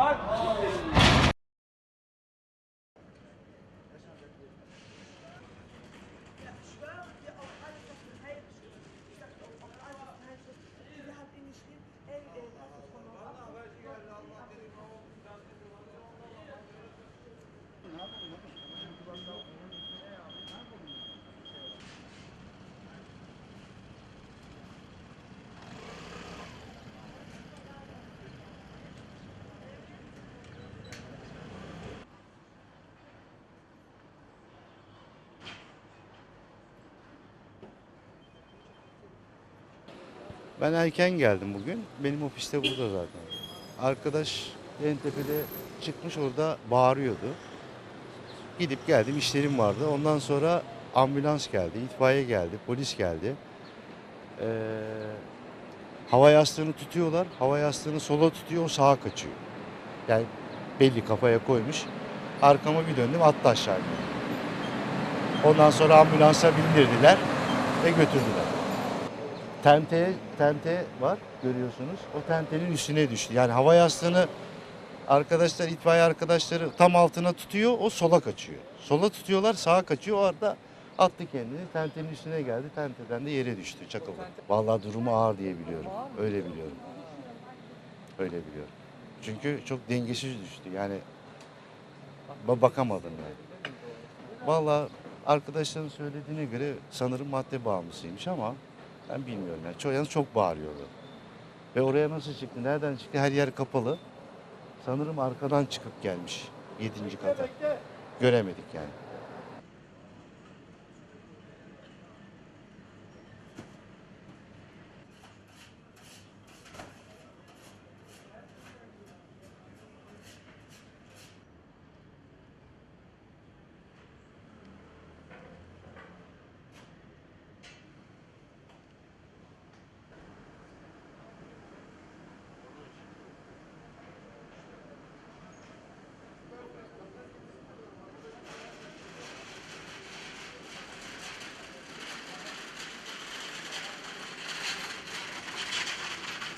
Mark. Ben erken geldim bugün. Benim ofiste burada zaten. Arkadaş en tepede çıkmış orada bağırıyordu. Gidip geldim işlerim vardı. Ondan sonra ambulans geldi, itfaiye geldi, polis geldi. Ee, hava yastığını tutuyorlar. Hava yastığını sola tutuyor, o sağa kaçıyor. Yani belli kafaya koymuş. Arkama bir döndüm, attı aşağı. Ondan sonra ambulansa bindirdiler ve götürdüler. Tente, tente var görüyorsunuz. O tentenin üstüne düştü. Yani hava yastığını arkadaşlar, itfaiye arkadaşları tam altına tutuyor, o sola kaçıyor. Sola tutuyorlar, sağa kaçıyor. O arada attı kendini. Tentenin üstüne geldi. Tenteden de yere düştü, çakıldı. Vallahi durumu ağır diye biliyorum. Öyle biliyorum. Öyle biliyorum. Çünkü çok dengesiz düştü. Yani ba- bakamadım yani. Vallahi arkadaşların söylediğine göre sanırım madde bağımlısıymış ama ben bilmiyorum. Yani çok, yalnız çok bağırıyordu. Ve oraya nasıl çıktı, nereden çıktı her yer kapalı. Sanırım arkadan çıkıp gelmiş yedinci kata. Göremedik yani.